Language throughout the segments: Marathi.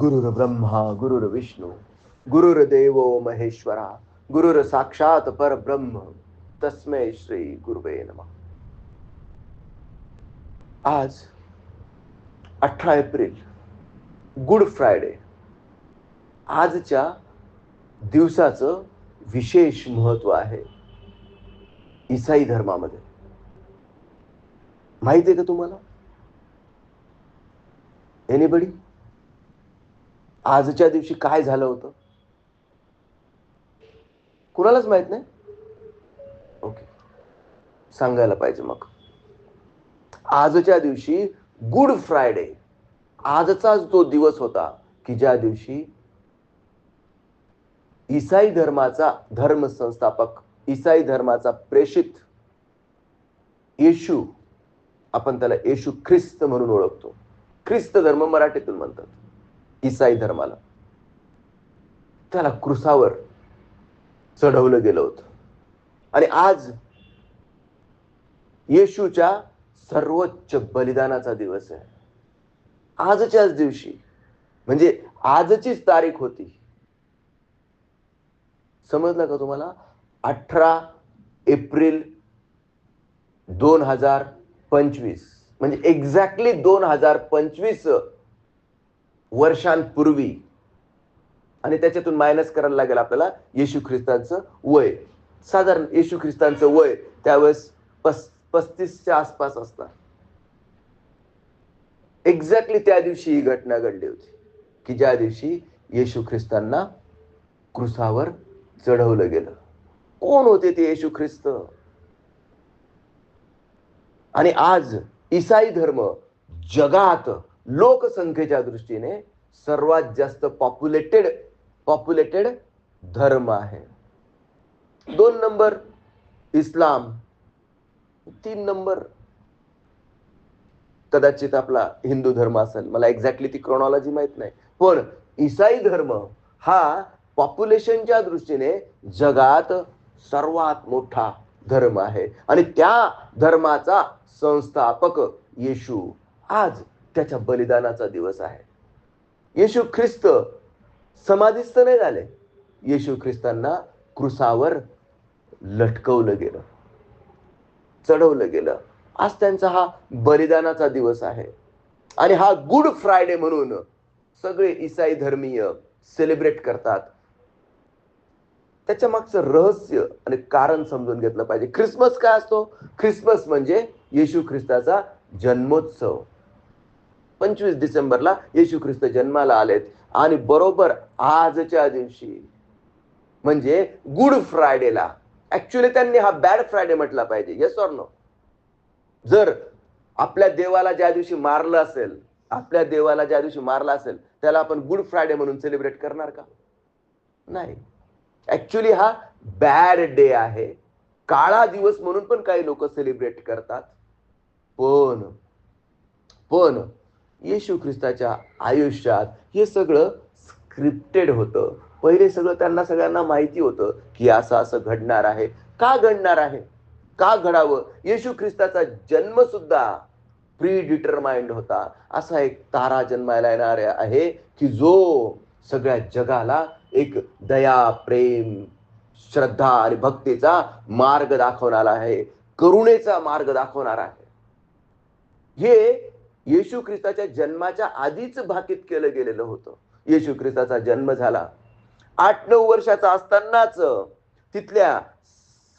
गुरुर ब्रह्मा गुरुर विष्णू गुरुर देवो महेश्वरा गुरुर साक्षात परब्रह्म. तस्मै श्री गुरुवे नमः. आज अठरा एप्रिल गुड फ्रायडे. आजच्या दिवसाचं विशेष महत्त्व आहे इसाई धर्मामध्ये. माहिती आहे का तुम्हाला? एनिबडी आजच्या दिवशी काय झालं होतं? कुणालाच माहीत नाही? ओके. सांगायला पाहिजे मग. आजच्या दिवशी गुड फ्रायडे. आजचाच तो दिवस होता की ज्या दिवशी ईसाई धर्माचा धर्म संस्थापक ईसाई धर्माचा प्रेषित येशू आपण त्याला येशू ख्रिस्त म्हणून ओळखतो. ख्रिस्त धर्म मराठीतून म्हणतात. ईसाई धर्माला. त्याला क्रुसावर चढवलं गेलं होतं. आणि आज येशूच्या सर्वोच्च बलिदानाचा दिवस आहे. आजच्याच दिवशी म्हणजे आजचीच तारीख होती. समजलं का तुम्हाला? अठरा एप्रिल दोन हजार पंचवीस म्हणजे एक्झॅक्टली दोन हजार पंचवीस वर्षांपूर्वी. आणि त्याच्यातून मायनस करायला लागेल आपल्याला येशू ख्रिस्तांचं वय. साधारण येशू ख्रिस्तांचं वय त्यावेळेस पस पस्तीसच्या आसपास असणार. एक्झॅक्टली त्या दिवशी ही घटना घडली होती. की ज्या दिवशी येशू ख्रिस्तांना क्रुसावर चढवलं गेलं. कोण होते ते येशू ख्रिस्त? आणि आज ईसाई धर्म जगात लोकसंख्येच्या दृष्टीने सर्वात जास्त पॉप्युलेटेड पॉप्युलेटेड धर्म आहे. दोन नंबर इस्लाम. तीन नंबर कदाचित आपला हिंदू धर्म असेल. मला एक्झॅक्टली ती क्रोनॉलॉजी माहीत नाही. पण ईसाई धर्म हा पॉप्युलेशनच्या दृष्टीने जगात सर्वात मोठा धर्म आहे. आणि त्या धर्माचा संस्थापक येशू आज त्याच्या बलिदानाचा दिवस आहे. येशू ख्रिस्त समाधीस्थ नाही झाले. येशू ख्रिस्तांना क्रुसावर लटकवलं गेलं. चढवलं गेलं. आज त्यांचा हा बलिदानाचा दिवस आहे. आणि हा गुड फ्रायडे म्हणून सगळे ईसाई धर्मीय सेलिब्रेट करतात. त्याच्या मागचं रहस्य आणि कारण समजून घेतलं पाहिजे. ख्रिसमस काय असतो? ख्रिसमस म्हणजे येशू ख्रिस्ताचा जन्मोत्सव. पंचवीस डिसेंबरला येशू ख्रिस्त जन्माला आलेत. आणि बरोबर आजच्या दिवशी म्हणजे गुड फ्रायडेला. ऍक्च्युली त्यांनी हा बॅड फ्रायडे म्हटला पाहिजे. येस ऑर नो जर आपल्या देवाला ज्या दिवशी मारलं असेल आपल्या देवाला ज्या दिवशी मारला असेल त्याला आपण गुड फ्रायडे म्हणून सेलिब्रेट करणार का? नाही. ऍक्च्युली हा बॅड डे आहे. काळा दिवस म्हणून पण काही लोक सेलिब्रेट करतात. पण पण येशू ख्रिस्ताच्या आयुष्यात हे सगळं स्क्रिप्टेड होतं. पहिले सगळं त्यांना सगळ्यांना माहिती होतं की असं असं घडणार आहे. का घडणार आहे? का घडावं? येशू ख्रिस्ताचा जन्म सुद्धा प्री डिटरमाइंड होता. असा एक तारा जन्मायला येणार आहे की जो सगळ्या जगाला एक दया प्रेम श्रद्धा आणि भक्तीचा मार्ग दाखवणार आहे. करुणेचा मार्ग दाखवणार आहे. हे येशू ख्रिस्ताच्या जन्माच्या आधीच भाकीत केलं गेलेलं होतं. येशू ख्रिस्ताचा जन्म झाला. आठ नऊ वर्षाचा असतानाच तिथल्या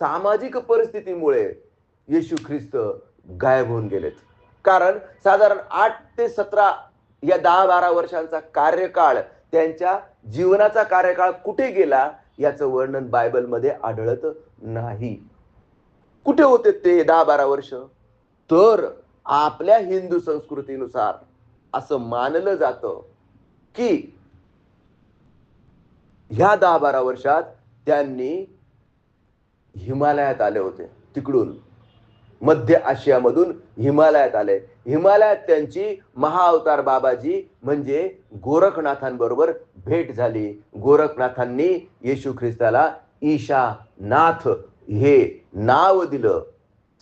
सामाजिक परिस्थितीमुळे येशू ख्रिस्त गायब होऊन गेलेत. कारण साधारण आठ ते सतरा या दहा बारा वर्षांचा कार्यकाळ त्यांच्या जीवनाचा कार्यकाळ कुठे गेला याचं वर्णन बायबलमध्ये आढळत नाही. कुठे होते ते दहा बारा वर्ष? तर आपल्या हिंदू संस्कृतीनुसार असं मानलं जातं की ह्या दहा बारा वर्षात त्यांनी हिमालयात आले होते तिकडून. मध्य आशियामधून हिमालयात आले. हिमालयात त्यांची महाअवतार बाबाजी म्हणजे गोरखनाथांबरोबर भेट झाली. गोरखनाथांनी येशू ख्रिस्ताला ईशा नाथ हे नाव दिलं.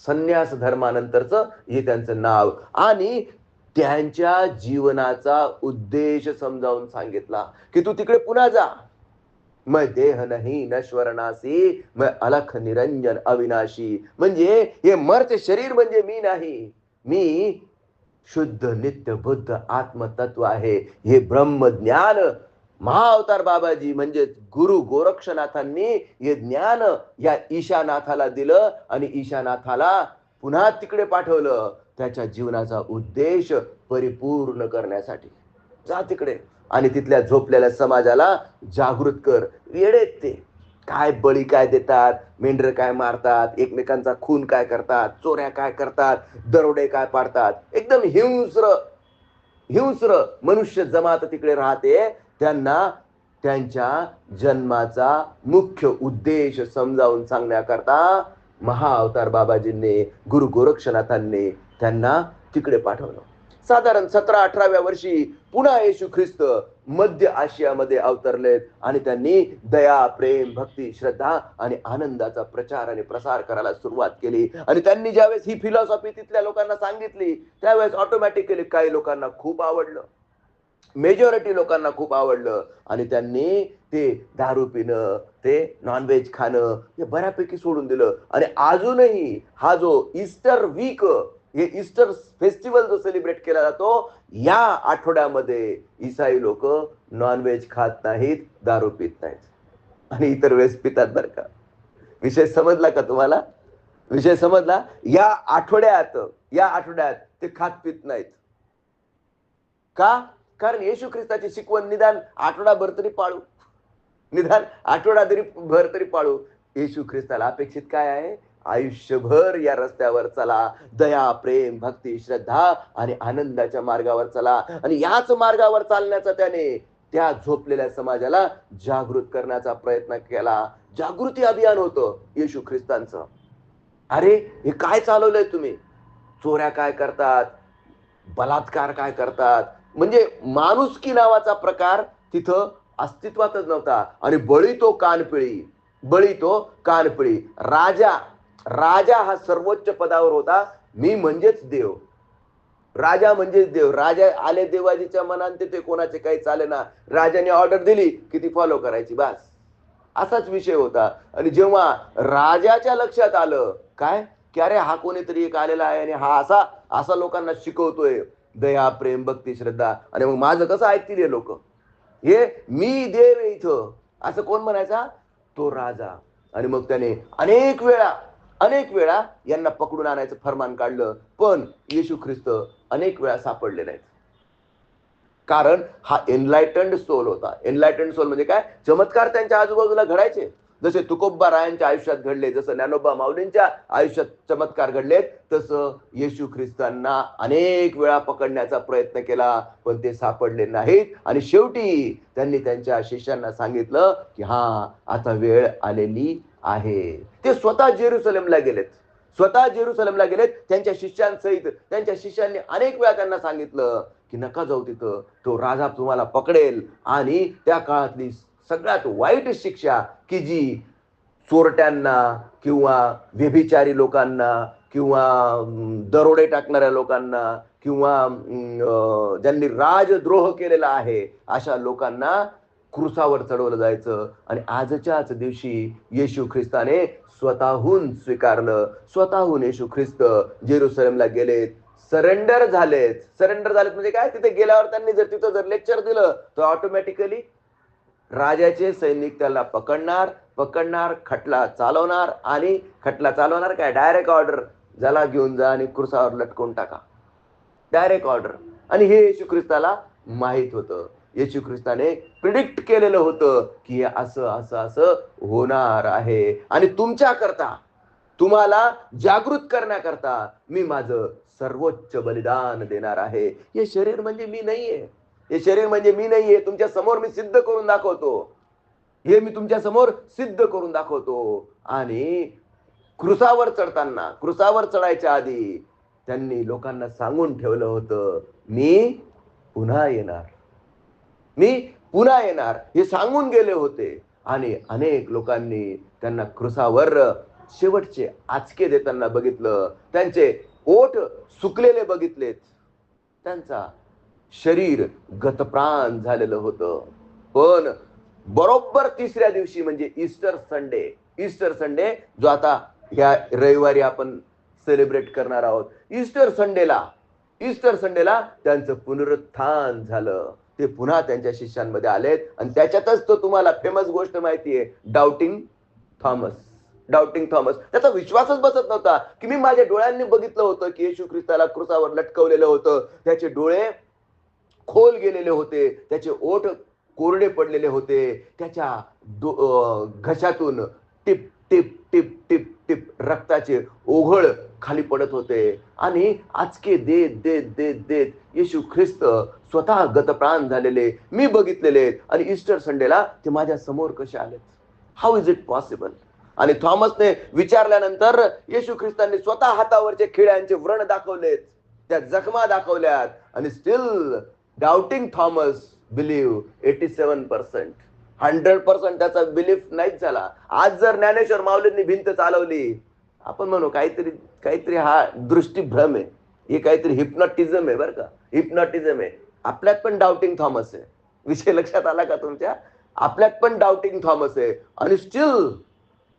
संन्यास धर्मानंतरचं हे त्यांचं नाव. आणि त्यांच्या जीवनाचा उद्देश समजावून सांगितला की तू तिकडे पुन्हा जा. मग देह नाही नश्वरणासी मग अलख निरंजन अविनाशी. म्हणजे हे मर्त शरीर म्हणजे मी नाही. मी शुद्ध नित्य बुद्ध आत्मतत्व आहे. हे ब्रह्मज्ञान महाअवतार बाबाजी म्हणजे गुरु गोरक्षनाथांनी हे ज्ञान या ईशानाथाला दिलं आणि ईशानाथाला पुन्हा तिकडे पाठवलं त्याच्या जीवनाचा उद्देश परिपूर्ण करण्यासाठी. जा तिकडे आणि तिथल्या झोपलेल्या समाजाला जागृत कर. येडेत ते. काय बळी काय देतात मेंढर काय मारतात एकमेकांचा खून काय करतात चोऱ्या काय करतात दरोडे काय पाडतात. एकदम हिंस्र हिंस्र मनुष्य जमात तिकडे राहते. त्यांना त्यांच्या जन्माचा मुख्य उद्देश समजावून सांगण्याकरता महाअवतार बाबाजींनी गुरु गोरक्षनाथांनी त्यांना तिकडे पाठवलं. साधारण सतरा अठराव्या वर्षी पुन्हा येशू ख्रिस्त मध्य आशियामध्ये अवतरलेत आणि त्यांनी दया प्रेम भक्ती श्रद्धा आणि आनंदाचा प्रचार आणि प्रसार करायला सुरुवात केली. आणि त्यांनी ज्यावेळेस ही फिलॉसॉफी तिथल्या लोकांना सांगितली त्यावेळेस ऑटोमॅटिकली काही लोकांना खूप आवडलं. मेजॉरिटी लोकांना खूप आवडलं. आणि त्यांनी ते दारू पिणं ते नॉनव्हेज खाणं हे बऱ्यापैकी सोडून दिलं. आणि अजूनही हा जो इस्टर वीक हे इस्टर फेस्टिवल जो सेलिब्रेट केला जातो या आठवड्यामध्ये ईसाई लोक नॉनव्हेज खात नाहीत दारू पित नाहीत. आणि इतर वेळेस पितात बरं का. विषय समजला का तुम्हाला? विषय समजला? या आठवड्यात या आठवड्यात ते खात पित नाहीत. का? कारण येशू ख्रिस्ताची शिकवण निदान आठवडाभर तरी पाळू. निदान आठवडा तरी भर तरी पाळू. येशू ख्रिस्ताला अपेक्षित काय आहे? आयुष्यभर या रस्त्यावर चला. दया प्रेम भक्ती श्रद्धा आणि आनंदाच्या मार्गावर चला. आणि याच मार्गावर चालण्याचा त्याने त्या झोपलेल्या समाजाला जागृत करण्याचा प्रयत्न केला. जागृती अभियान होतं येशू ख्रिस्तांचं. अरे हे काय चालवलंय तुम्ही? चोऱ्या काय करतात? बलात्कार काय करतात? म्हणजे माणुसकी नावाचा प्रकार तिथं अस्तित्वातच नव्हता. आणि बळी तो कानपिळी बळी तो कानपिळी. राजा राजा हा सर्वोच्च पदावर होता. मी म्हणजेच देव. राजा म्हणजेच देव. राजा आले देवाजीच्या मनात ते कोणाचे काही चाले ना राजाने ऑर्डर दिली की ती फॉलो करायची बस. असाच विषय होता. आणि जेव्हा राजाच्या लक्षात आलं काय? की अरे हा कोणीतरी एक आलेला आहे आणि हा असा असा लोकांना शिकवतोय. दया प्रेम भक्ती श्रद्धा. आणि मग माझं कसं ऐकतील हे लोक? हे मी देव इथं. असं कोण म्हणायचा? तो राजा. आणि मग त्याने अनेक वेळा अनेक वेळा यांना पकडून आणायचं फरमान काढलं. पण येशू ख्रिस्त अनेक वेळा सापडले नाहीत. कारण हा एनलायटन्ड सोल होता. एनलायटन्ड सोल म्हणजे काय? चमत्कार त्यांच्या आजूबाजूला घडायचे. जसे तुकोब्बा रायांच्या आयुष्यात घडले जसं ज्ञानोबा माऊलींच्या आयुष्यात चमत्कार घडलेत तसं येशू ख्रिस्तांना अनेक वेळा पकडण्याचा प्रयत्न केला पण ते सापडले नाहीत. आणि शेवटी त्यांनी त्यांच्या शिष्यांना सांगितलं की हा आता वेळ आलेली आहे. ते स्वतः जेरुसलेमला गेलेत. स्वतः जेरुसलेमला गेलेत. त्यांच्या शिष्यांसहित त्यांच्या शिष्यांनी अनेक वेळा त्यांना सांगितलं की नका जाऊ तिथं. तो राजा तुम्हाला पकडेल. आणि त्या काळातली सगळ्यात वाईट शिक्षा की जी चोरट्यांना किंवा व्यभिचारी लोकांना किंवा दरोडे टाकणाऱ्या लोकांना किंवा ज्यांनी राजद्रोह केलेला आहे अशा लोकांना क्रुसावर चढवलं जायचं आणि आजच्याच दिवशी येशू ख्रिस्ताने स्वतःहून स्वीकारलं. स्वतःहून येशू ख्रिस्त जेरुसलेमला गेलेत. सरेंडर झालेत. सरेंडर झालेत म्हणजे काय? तिथे गेल्यावर त्यांनी जर तिथं जर लेक्चर दिलं तर ऑटोमॅटिकली राजाचे सैनिक त्याला पकडणार पकडणार खटला चालवणार आणि खटला चालवणार काय? डायरेक्ट ऑर्डर ज्याला घेऊन जा आणि क्रुसावर लटकून टाका. डायरेक्ट ऑर्डर आणि हे येशू ख्रिस्ताला माहीत होतं. येशू ख्रिस्ताने प्रिडिक्ट केलेलं होतं की असं असं असं होणार आहे. आणि तुमच्या करता तुम्हाला जागृत करण्याकरता मी माझं सर्वोच्च बलिदान देणार आहे. हे शरीर म्हणजे मी नाहीये. हे शरीर म्हणजे मी नाहीये तुमच्यासमोर मी सिद्ध करून दाखवतो. हे मी तुमच्यासमोर सिद्ध करून दाखवतो. आणि क्रुसावर चढताना क्रुसावर चढायच्या आधी त्यांनी लोकांना सांगून ठेवलं होतं मी पुन्हा येणार. मी पुन्हा येणार. हे सांगून गेले होते. आणि अनेक लोकांनी त्यांना क्रुसावर शेवटचे आचके देताना बघितलं. त्यांचे ओठ सुकलेले बघितलेत. त्यांचा शरीर गतप्राण झालेलं होतं. पण बरोबर तिसऱ्या दिवशी म्हणजे ईस्टर संडे ईस्टर संडे जो आता ह्या रविवारी आपण सेलिब्रेट करणार आहोत. ईस्टर संडेला ईस्टर संडेला त्यांचं पुनरुत्थान झालं. ते पुन्हा त्यांच्या शिष्यांमध्ये आलेत. आणि त्याच्यातच तो तुम्हाला फेमस गोष्ट माहिती आहे डाउटिंग थॉमस डाउटिंग थॉमस त्याचा विश्वासच बसत नव्हता. की मी माझ्या डोळ्यांनी बघितलं होतं की येशू ख्रिस्ताला क्रुसावर लटकवलेलं होतं. त्याचे डोळे खोल गेलेले होते त्याचे ओठ कोरडे पडलेले होते त्याच्या दो घशातून टिप टिप टिप टिप टिप रक्ताचे ओघळ खाली पडत होते. आणि आजके देत देत देत देत येशू ख्रिस्त स्वतः गतप्राण झालेले मी बघितलेले आणि इस्टर संडेला ते माझ्यासमोर कसे आलेत? हाऊ इज इट पॉसिबल आणि थॉमसने विचारल्यानंतर येशू ख्रिस्तांनी स्वतः हातावरचे खिळ्यांचे व्रण दाखवलेत त्या जखमा दाखवल्यात. आणि still doubting Thomas believe eighty seven percent hundred percent त्याचा बिलीफ नाहीच झाला. आज जर ज्ञानेश्वर माऊलींनी भिंत चालवली आपण म्हणू काहीतरी काहीतरी हा दृष्टीभ्रम आहे. हे काहीतरी हिप्नॉटिझम आहे बरं का. हिप्नॉटिझम आहे. आपल्यात पण डाउटिंग थॉमस आहे. विषय लक्षात आला का तुमच्या? आपल्यात पण डाउटिंग थॉमस आहे. आणि स्टील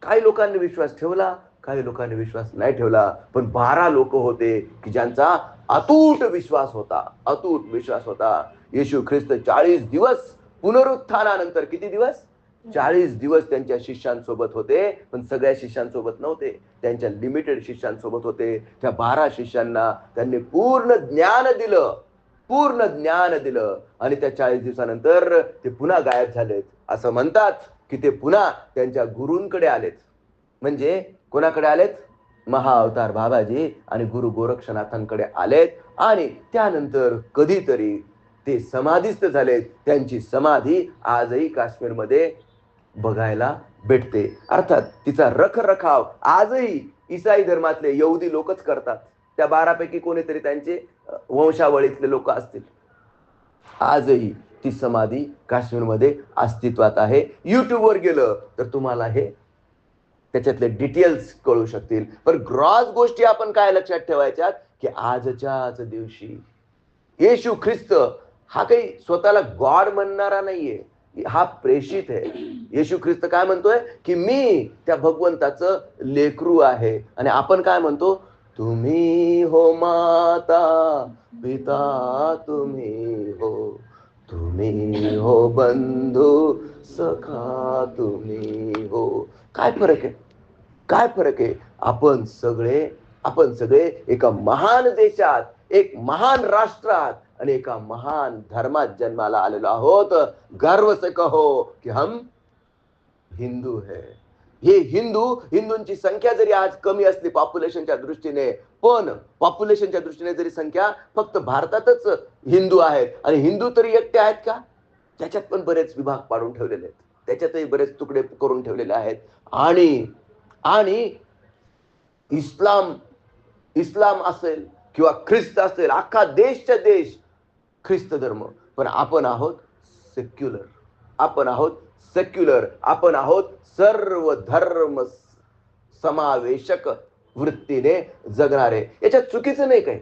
काही लोकांनी विश्वास ठेवला काही लोकांनी विश्वास नाही ठेवला. पण बारा लोक होते की ज्यांचा अतूट विश्वास होता अतूट विश्वास होता. येशू ख्रिस्त चाळीस दिवस पुनरुत्थानानंतर किती दिवस? चाळीस दिवस त्यांच्या शिष्यांसोबत होते पण सगळ्या शिष्यांसोबत नव्हते. त्यांच्या लिमिटेड शिष्यांसोबत होते. त्या बारा शिष्यांना त्यांनी पूर्ण ज्ञान दिलं पूर्ण ज्ञान दिलं. आणि त्या चाळीस दिवसानंतर ते पुन्हा गायब झालेत. असं म्हणतात की ते पुन्हा त्यांच्या गुरूंकडे आलेत. म्हणजे कोणाकडे आलेत? महाअवतार बाबाजी आणि गुरु गोरक्षनाथांकडे आलेत आणि त्यानंतर कधीतरी ते समाधीस्थ झालेत. त्यांची समाधी आजही काश्मीरमध्ये बघायला भेटते. अर्थात तिचा रखरखाव आजही इसाई धर्मातले यहुदी लोकच करतात. त्या बारापैकी कोणीतरी त्यांचे वंशावळीतले लोक असतील. आजही ती समाधी काश्मीरमध्ये अस्तित्वात आहे. युट्यूबवर गेलं तर तुम्हाला हे त्याच्यातले डिटेल्स कळू शकतील. पण ग्रॉस गोष्टी आपण काय लक्षात ठेवायच्यात की आजच्याच दिवशी येशू ख्रिस्त हा काही स्वतःला गॉड म्हणणारा नाहीये. हा प्रेषित आहे. येशू ख्रिस्त काय म्हणतोय? की मी त्या भगवंताचं लेकरू आहे. आणि आपण काय म्हणतो? तुम्ही हो माता पिता तुम्ही हो. तुम्ही हो बंधू सखा तुम्ही हो. काय फरक आहे? काय फरक आहे? आपण सगळे आपण सगळे एका महान देशात एक महान राष्ट्रात आणि एका महान धर्मात जन्माला आलेलो आहोत. गर्व से कहो की हम हिंदू है. हे हिंदू हिंदूंची संख्या जरी आज कमी असली पॉप्युलेशनच्या दृष्टीने पण पॉप्युलेशनच्या दृष्टीने जरी संख्या फक्त भारतातच हिंदू आहेत आणि हिंदू तरी एकटे आहेत का? त्याच्यात पण बरेच विभाग पाडून ठेवलेले आहेत. त्याच्यातही बरेच तुकडे करून ठेवलेले आहेत. आणि आणि इस्लाम इस्लाम असेल किंवा ख्रिस्त असेल अख्खा देशच्या देश ख्रिस्त धर्म. पण आपण आहोत सेक्युलर आपण आहोत सेक्युलर आपण आहोत सर्व धर्म समावेशक वृत्तीने जगणारे. याच्यात चुकीचं नाही काय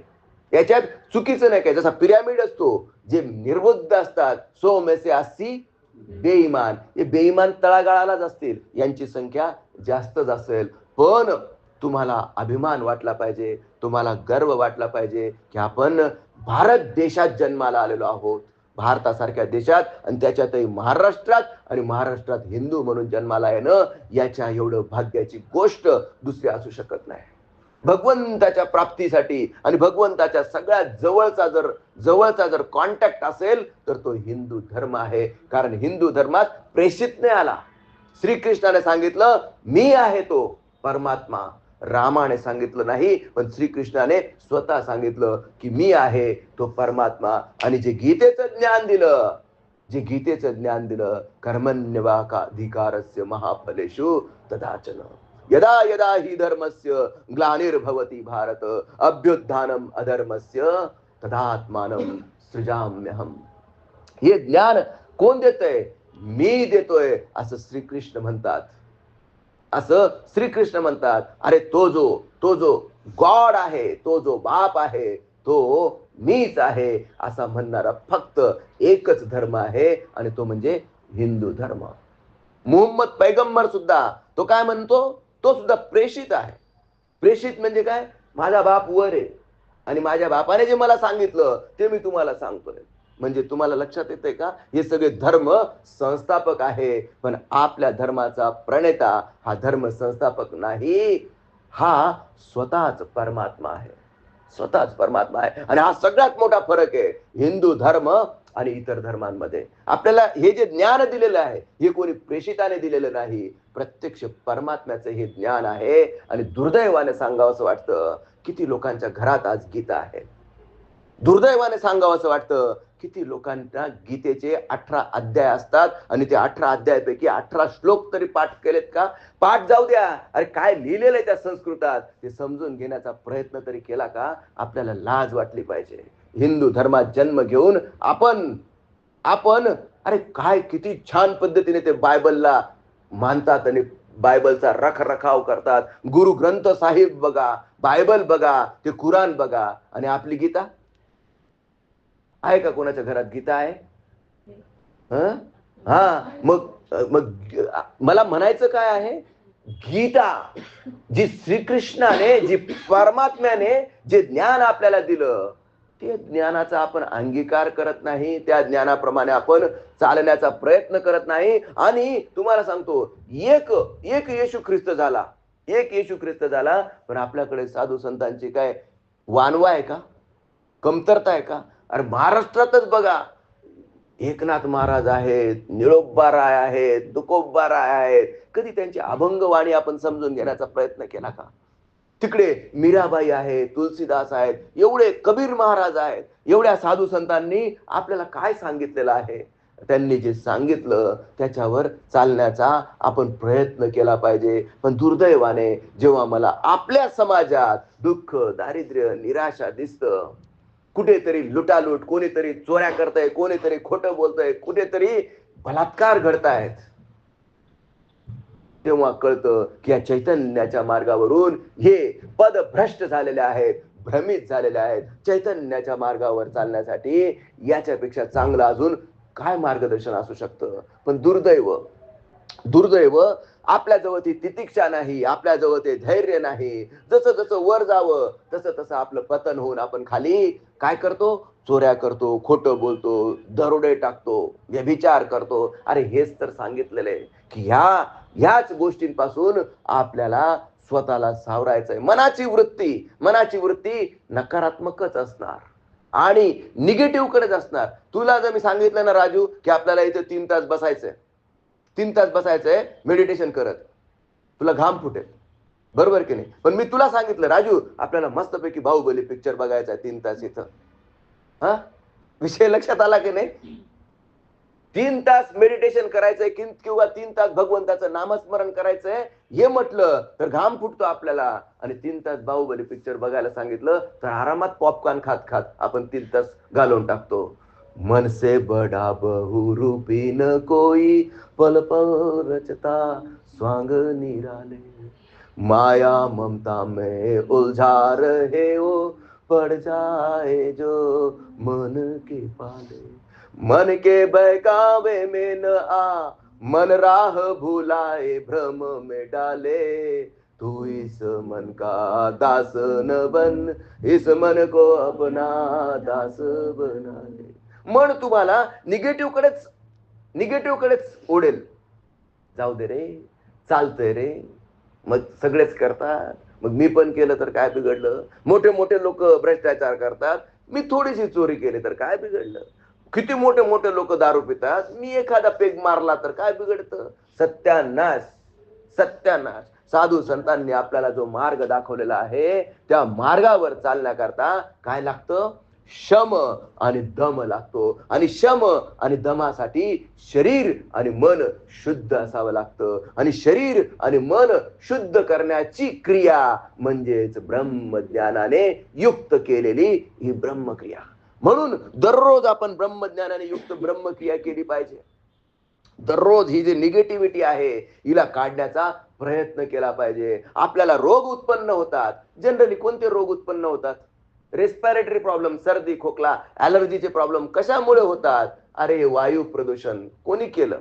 याच्यात चुकीचं नाही काय जसा पिरॅमिड असतो जे निर्बुद्ध असतात सो मेसे अस्सी बेईमान. हे बेईमान तळागाळालाच असतील. यांची संख्या जास्तच असेल. पण तुम्हाला अभिमान वाटला पाहिजे. तुम्हाला गर्व वाटला पाहिजे की आपण भारत देशात जन्माला आलेलो आहोत. भारतासारख्या देशात आणि त्याच्यातही महाराष्ट्रात आणि महाराष्ट्रात हिंदू म्हणून जन्माला येणं याच्या एवढं भाग्याची गोष्ट दुसरी असू शकत नाही. भगवंताच्या प्राप्तीसाठी आणि भगवंताच्या सगळ्यात जवळचा जर जवळचा जर कॉन्टॅक्ट असेल तर तो हिंदू धर्म आहे. कारण हिंदू धर्मात प्रेषित नाही आला. श्रीकृष्णाने सांगितलं मी आहे तो परमात्मा. रामाने सांगितलं नाही पण श्रीकृष्णाने स्वतः सांगितलं की मी आहे तो परमात्मा. आणि जे गीतेचं ज्ञान दिलं जे गीतेचं ज्ञान दिलं कर्मण्यवाकाधिकारस्य महाफलेशु तदाचन. यदा यदा हि धर्मस्य ग्लानिर्भवती भारत अभ्युत्थानम अधर्मस्य तदात्मानं सृजाम्यहम। हे ज्ञान कोण देतोय? मी देतोय असं श्रीकृष्ण म्हणतात. असं श्रीकृष्ण म्हणतात अरे तो जो तो जो गॉड आहे तो जो बाप आहे तो मीच आहे असा म्हणणारा फक्त एकच धर्म आहे आणि तो म्हणजे हिंदू धर्म. मुहम्मद पैगंबर सुद्धा तो काय म्हणतो? तो सुद्धा प्रेषित आहे. प्रेषित म्हणजे काय? माझा बाप वर आहे. आणि माझ्या बापाने जे मला सांगितलं ते मी तुम्हाला सांगतोय. म्हणजे तुम्हाला लक्षात येते का? हे सगळे धर्म संस्थापक आहे. पण आपल्या धर्माचा प्रणेता हा धर्म संस्थापक नाही. हा स्वतःच परमात्मा आहे. स्वतःच परमात्मा आहे. आणि हा सगळ्यात मोठा फरक आहे हिंदू धर्म आणि इतर धर्मांमध्ये. आपल्याला हे जे ज्ञान दिलेलं आहे हे कोणी प्रेषिताने दिलेलं नाही. प्रत्यक्ष परमात्म्याचं हे ज्ञान आहे. आणि दुर्दैवाने सांगावं असं वाटतं किती लोकांच्या घरात आज गीता आहे. दुर्दैवाने सांगावं असं वाटतं किती लोकांना गीतेचे अठरा अध्याय असतात आणि ते अठरा अध्यायापैकी अठरा श्लोक तरी पाठ केलेत का? पाठ जाऊ द्या. अरे काय लिहिलेलं आहे त्या संस्कृतात? ते समजून घेण्याचा प्रयत्न तरी केला का? आपल्याला लाज वाटली पाहिजे. हिंदू धर्मात जन्म घेऊन आपण आपण अरे काय किती छान पद्धतीने ते बायबलला मानतात आणि बायबलचा रखरखाव करतात. गुरु ग्रंथ साहिब बघा बायबल बघा ते कुराण बघा आणि आपली गीता? आहे का कोणाच्या घरात गीता आहे? हा? मग मग मला म्हणायचं काय आहे? गीता जी श्रीकृष्णाने जी परमात्म्याने जे ज्ञान आपल्याला दिलं ते ज्ञानाचा आपण अंगीकार करत नाही. त्या ज्ञानाप्रमाणे आपण चालण्याचा प्रयत्न करत नाही. आणि तुम्हाला सांगतो एक एक येशू ख्रिस्त झाला. एक येशू ख्रिस्त झाला. पण आपल्याकडे साधू संतांची काय वानवा आहे का? कमतरता आहे का? अरे महाराष्ट्रातच बघा. एकनाथ महाराज आहेत निळोबा राय आहेत दुकोबा राय आहेत. कधी त्यांची अभंगवाणी आपण समजून घेण्याचा प्रयत्न केला का? तिकडे मीराबाई आहे तुलसीदास आहेत एवढे कबीर महाराज आहेत एवढ्या साधू संतांनी आपल्याला काय सांगितलेलं आहे? त्यांनी जे सांगितलं त्याच्यावर चालण्याचा आपण प्रयत्न केला पाहिजे. पण दुर्दैवाने जेव्हा मला आपल्या समाजात दुःख दारिद्र्य निराशा दिसतं कुठेतरी लुटालूट कोणीतरी चोऱ्या करताय कोणीतरी खोटं बोलतंय कुठेतरी बलात्कार घडतायत. तेव्हा कळतं की या चैतन्याच्या मार्गावरून हे पद भ्रष्ट झालेले आहेत भ्रमित झालेले आहेत. चैतन्याच्या मार्गावर चालण्यासाठी याच्यापेक्षा चांगलं अजून काय मार्गदर्शन असू शकतं? पण दुर्दैव दुर्दैव आपल्या जवळ ती तितिक्षा नाही आपल्या जवळ ते धैर्य नाही. जसं जसं वर जावं तसं तसं आपलं पतन होऊन आपण खाली काय करतो? चोऱ्या करतो खोटं बोलतो दरोडे टाकतो व्यभिचार करतो. अरे हेच तर सांगितलेलं आहे की ह्या ह्याच गोष्टींपासून आपल्याला स्वतःला सावरायचंय. मनाची वृत्ती मनाची वृत्ती नकारात्मकच असणार आणि निगेटिव्ह कडेच असणार. तुला जर मी सांगितलं ना राजू की आपल्याला इथे तीन तास बसायचंय तीन तास बसायचंय मेडिटेशन करत. तुला घाम फुटेल. बरोबर की नाही? पण मी तुला सांगितलं राजू आपल्याला मस्तपैकी बाहुबली पिक्चर बघायचा तीन तास इथं. हा? विषय लक्षात आला की नाही? तीन तास मेडिटेशन करायचंय किं- किंवा तीन तास भगवंताचं नामस्मरण करायचंय हे म्हटलं तर घाम फुटतो आपल्याला. आणि तीन तास बाहुबली पिक्चर बघायला सांगितलं तर आरामात पॉपकॉर्न खात खात आपण तीन तास घालवून टाकतो. मन से बडा बहुरूपी न कोई पल पल रचता स्वांग निराले। माया ममता में उलझा रहे हो पड़ जाए जो मन के पाले। मन के बहकावे में न आ, मन राह भुलाए भ्रम में डाले। तू इस मन का दास न बन, इस मन को अपना दास बना ले। मन तुम्हाला निगेटिव्ह कडेच निगेटिव्ह कडेच ओढेल. जाऊ दे रे चालतंय रे. मग सगळेच करतात. मग मी पण केलं तर काय बिघडलं? मोठे मोठे लोक भ्रष्टाचार करतात. मी थोडीशी चोरी केली तर काय बिघडलं? किती मोठे मोठे लोक दारू पितात? मी एखादा पेग मारला तर काय बिघडतं? सत्यानाश सत्यानाश. साधू संतांनी आपल्याला जो मार्ग दाखवलेला आहे त्या मार्गावर चालण्याकरता काय लागतं? शम आणि दम लागतो. आणि शम आणि दमासाठी शरीर आणि मन शुद्ध असावं लागतं. आणि शरीर आणि मन शुद्ध करण्याची क्रिया म्हणजेच ब्रह्मज्ञानाने युक्त केलेली ही ब्रह्मक्रिया. म्हणून दररोज आपण ब्रह्मज्ञानाने युक्त ब्रह्मक्रिया केली पाहिजे. दररोज ही जी निगेटिव्हिटी आहे हिला काढण्याचा प्रयत्न केला पाहिजे. आपल्याला रोग उत्पन्न होतात. जनरली कोणते रोग उत्पन्न होतात? रेस्पिरेटरी प्रॉब्लेम सर्दी खोकला ऍलर्जीचे प्रॉब्लेम कशामुळे होतात? अरे वायू प्रदूषण कोणी केलं?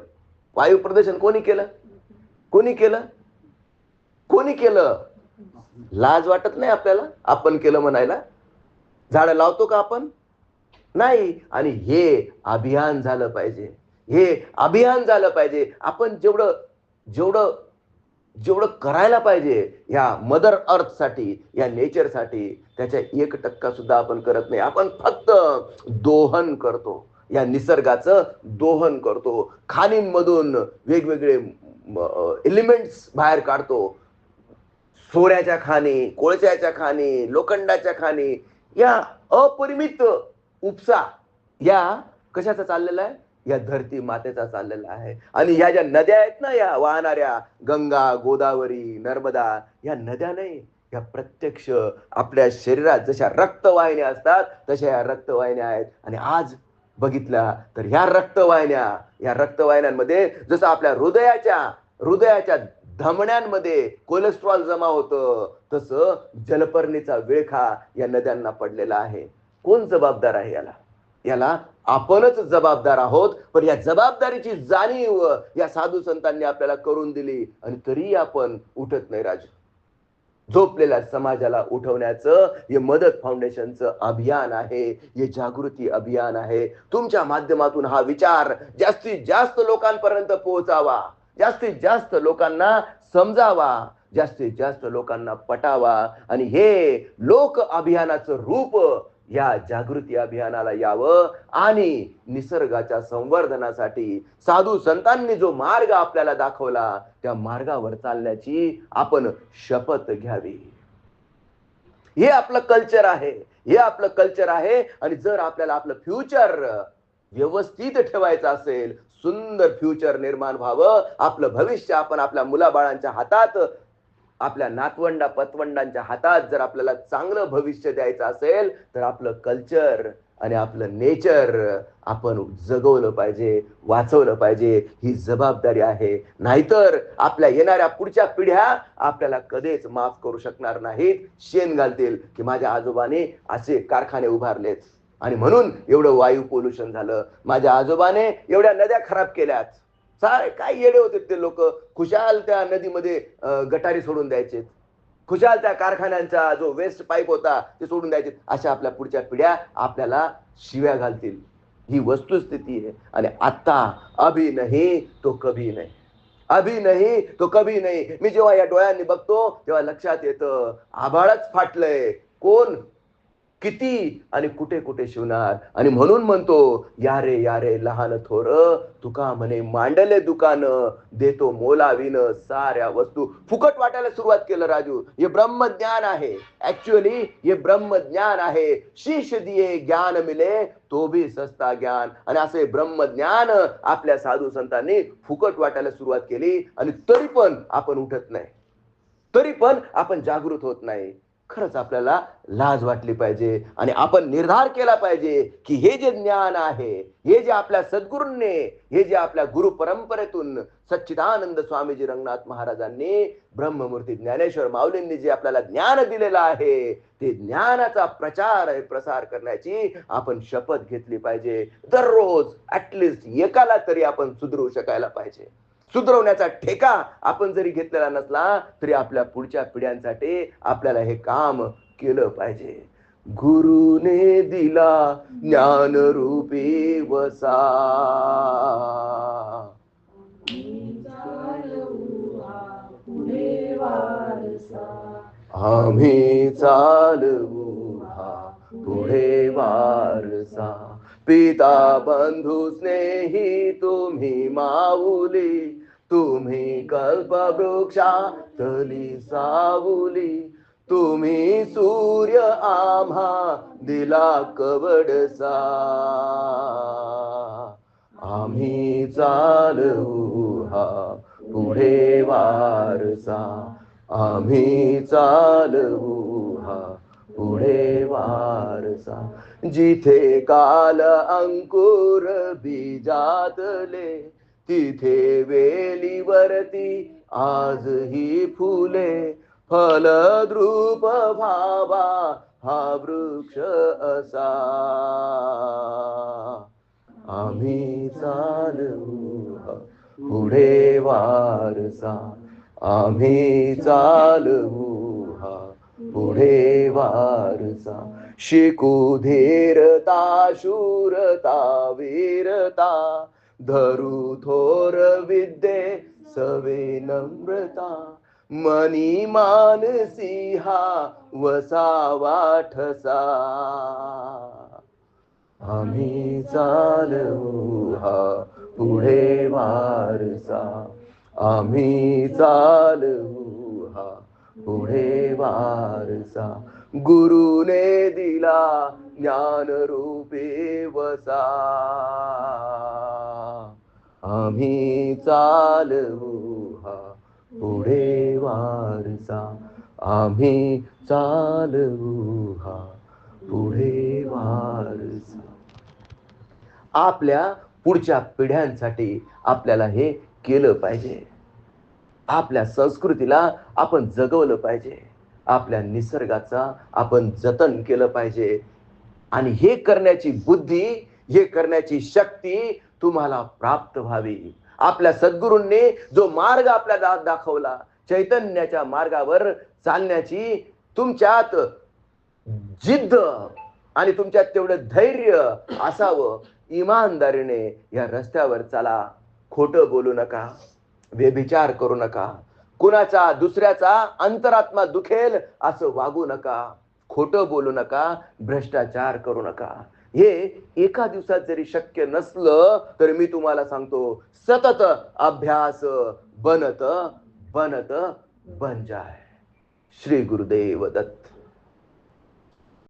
वायू प्रदूषण कोणी केलं? कोणी केलं? कोणी केलं? लाज वाटत नाही आपल्याला? आपण केलं म्हणायला? झाडं लावतो का आपण? नाही. आणि हे अभियान झालं पाहिजे. हे अभियान झालं पाहिजे. आपण जेवढं जेवढं जेवढं करायला पाहिजे या मदर अर्थसाठी या नेचरसाठी त्याच्या एक टक्का सुद्धा आपण करत नाही. आपण फक्त दोहन करतो. या निसर्गाचं दोहन करतो. खाणींमधून वेगवेगळे एलिमेंट्स बाहेर काढतो. सोऱ्याच्या खाणी कोळशाच्या खाणी लोखंडाच्या खाणी या अपरिमित उपसा या कशाचा चाललेला आहे? या धरती मातेचा चाललेला आहे. आणि ह्या ज्या नद्या आहेत ना या वाहणाऱ्या गंगा गोदावरी नर्मदा या नद्या नाही या प्रत्यक्ष आपल्या शरीरात जशा रक्तवाहिन्या असतात तशा या रक्तवाहिन्या आहेत. आणि आज बघितल्या तर ह्या रक्तवाहिन्या या रक्तवाहिन्यांमध्ये जसं आपल्या हृदयाच्या हृदयाच्या धमण्यांमध्ये कोलेस्ट्रॉल जमा होतं तसं जलपर्णीचा विळखा या नद्यांना पडलेला आहे. कोण जबाबदार आहे याला? याला आपणच जबाबदार आहोत. पण या जबाबदारीची जाणीव या साधू संतांनी आपल्याला करून दिली आणि तरी आपण उठत नाही राज. झोपलेल्या समाजाला उठवण्याचं हे मदत फाउंडेशनचं अभियान आहे. हे जागृती अभियान आहे. तुमच्या माध्यमातून हा विचार जास्तीत जास्त लोकांपर्यंत पोहोचावा. जास्तीत जास्त लोकांना समजावा. जास्तीत जास्त लोकांना पटावा. आणि हे लोक अभियानाचं रूप या जागृती अभियानाला यावं आणि निसर्गाच्या संवर्धनासाठी साधू संतांनी जो मार्ग आपल्याला दाखवला त्या मार्गावर चालण्याची आपण शपथ घ्यावी. हे आपलं कल्चर आहे हे आपलं कल्चर आहे आणि जर आपल्याला आपलं फ्युचर व्यवस्थित ठेवायचं असेल सुंदर फ्युचर निर्माण व्हावं आपलं भविष्य आपण आपल्या मुलाबाळांच्या हातात आपल्या नातवंडा पतवंडांच्या हातात जर आपल्याला चांगलं भविष्य द्यायचं असेल तर आपलं कल्चर आणि आपलं नेचर आपण जगवलं पाहिजे वाचवलं पाहिजे. ही जबाबदारी आहे. नाहीतर आपल्या येणाऱ्या पुढच्या पिढ्या आपल्याला कधीच माफ करू शकणार नाहीत. शेण घालतील की माझ्या आजोबाने असे कारखाने उभारलेत. आणि म्हणून एवढं वायू पोल्युशन झालं. माझ्या आजोबाने एवढ्या नद्या खराब केल्यात. सारे काय येडे होते ते लोक. खुशाल त्या नदीमध्ये गटारी सोडून द्यायचे. खुशाल त्या कारखान्यांचा जो वेस्ट पाईप होता ते सोडून द्यायचे. अशा आपल्या पुढच्या पिढ्या आपल्याला शिव्या घालतील. ही वस्तुस्थिती आहे. आणि आता अभि नाही तो कभी नाही. अभि नाही तो कभी नाही. मी जेव्हा या डोळ्यांनी बघतो तेव्हा लक्षात येतं आभाळच फाटलंय. कोण? किती आणि कुठे कुठे शिवणार? आणि म्हणून म्हणतो या रे या रे लहान थोर तुका म्हणे मांडले दुकान देतो मोलाविन साऱ्या वस्तू. फुकट वाटायला सुरुवात केलं राजू. हे ब्रह्मज्ञान आहे. ऍक्च्युअली हे ब्रह्मज्ञान आहे. शिष दिये ज्ञान मिले तो भी सस्ता ज्ञान. आणि असे ब्रह्मज्ञान आपल्या साधू संतांनी फुकट वाटायला सुरुवात केली. आणि तरी पण आपण उठत नाही. तरी पण आपण जागृत होत नाही. खरंच आपल्याला लाज वाटली पाहिजे आणि आपण निर्धार केला पाहिजे की हे जे ज्ञान आहे हे जे आपल्या सद्गुरूंनी हे जे आपल्या गुरु परंपरेतून सच्चिदानंद स्वामीजी रंगनाथ महाराजांनी ब्रह्ममूर्ती ज्ञानेश्वर माऊलींनी जे आपल्याला ज्ञान दिलेलं आहे ते ज्ञानाचा प्रचार प्रसार करण्याची आपण शपथ घेतली पाहिजे. दररोज ऍटलिस्ट एकाला तरी आपण सुधरू शकायला पाहिजे. सुधरवण्याचा ठेका आपण जरी घेतलेला नसला तरी आपल्या पुढच्या पिढ्यांसाठी आपल्याला हे काम केलं पाहिजे. गुरुने दिला ज्ञान रूपी वसा. आम्ही चालवू हा पुढे वारसा. पिता बंधू स्नेही तुम्ही माऊली. तुम्ही कल्पवृक्षातली सावली तुम्ही सूर्य आम्हा दिला कवडसा. आम्ही चालू हा पुढे वारसा आम्ही चालू हा पुढे वारसा. जिथे काल अंकुर बीजातले तिथे वेलीवरती आज ही फुले फलद्रूप भावा हा वृक्ष असा. आम्ही चालू पुढे वारसा आम्ही चालू हा पुढे वारसा. शिकू धीरता शूरता वीरता धरू थोर विद्ये सवे नम्रता मनी मानसी हा वसावा ठसा आम्ही चालू हा पुढे वारसा आम्ही चालू हा पुढे वारसा। गुरुने दिला ज्ञान रूपे वसा. आम्ही चालवू हा पुढे वारसा. आम्ही चालवू हा पुढे वारसा. आपल्या पुढच्या पिढ्यांसाठी आपल्याला हे केलं पाहिजे. आपल्या संस्कृतीला आपण जगवलं पाहिजे. आपल्या निसर्गाचा आपण जतन केलं पाहिजे. आणि हे करण्याची बुद्धी हे करण्याची शक्ती तुम्हाला प्राप्त व्हावी. आपल्या सद्गुरूंनी जो मार्ग आपल्याला दाखवला चैतन्याच्या मार्गावर चालण्याची तुमच्यात जिद्द आणि तुमच्यात तेवढं धैर्य असावं. इमानदारीने या रस्त्यावर चला. खोटं बोलू नका. व्यभिचार करू नका. कुणाचा दुसऱ्याचा अंतरात्मा दुखेल असं वागू नका. खोटं बोलू नका भ्रष्टाचार करू नका. हे एका दिवसात जरी शक्य नसलं तर मी तुम्हाला सांगतो सतत अभ्यास बनत बनत बन जाय. श्री गुरुदेव दत्त.